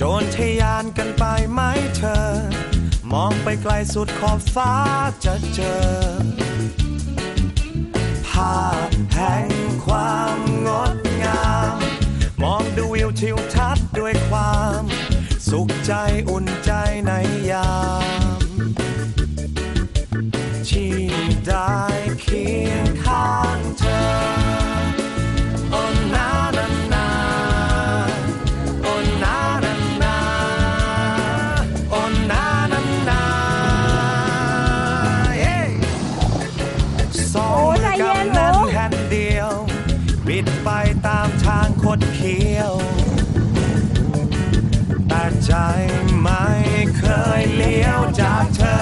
โจรทะยานกันไปไหมเธอ มองไปไกลสุดขอบฟ้าจะเจอ ภาพแห่งความงดงาม มองดูวิวทิวทัศน์ด้วยความ สุขใจอุ่นใจในยามที่ได้ ใจไม่เคยเลี้ยวจากเธอ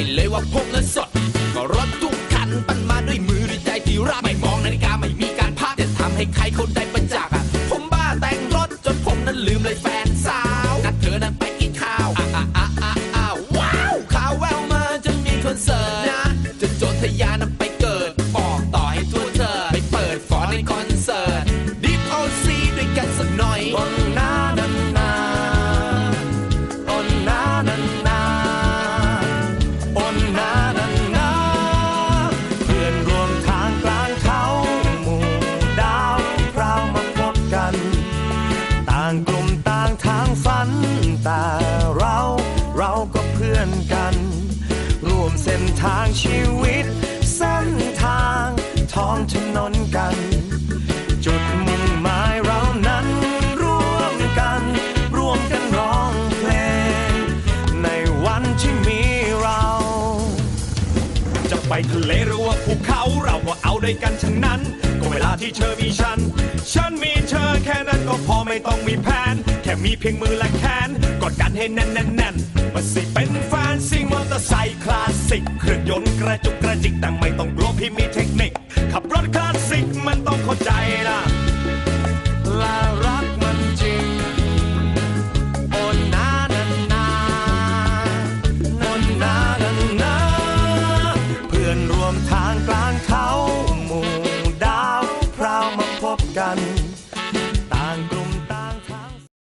ได้เลยว่าพกเงินสด ก็รถทุกคันปั้นมาด้วยมือด้วยใจที่รักไม่มองนาฬิกาไม่มีการพักจะทำให้ใครเขาได้ประจักษ์อะผมบ้าแต่งรถจนผมนั้นลืมเลยแฟน แต่เราเราก็เพื่อนกัน ร่วมเส้นทางชีวิต เส้นทางท้องถนนกัน จุดมุ่งหมายเรานั้นร่วมกัน ร่วมกันร้องเพลง ในวันที่มีเรา จะไปทะเลหรือว่าภูเขาเราก็เอาด้วยกันทั้งนั้น ก็เวลาที่เธอมีฉัน ฉันมีเธอแค่นั้นก็พอไม่ต้องมีแผน ค่มีเพียงมือและแขนกดกันให้แน่นแน่นแน่นมาสิเป็นแฟนซิ่งมอเตอร์ไซค์คลาสสิกเครื่องยนต์กระจุกกระจิกแต่ไม่ต้องกลัวพี่มีเทคนิค ขับรถคลาสสิกมันต้องเข้าใจนะ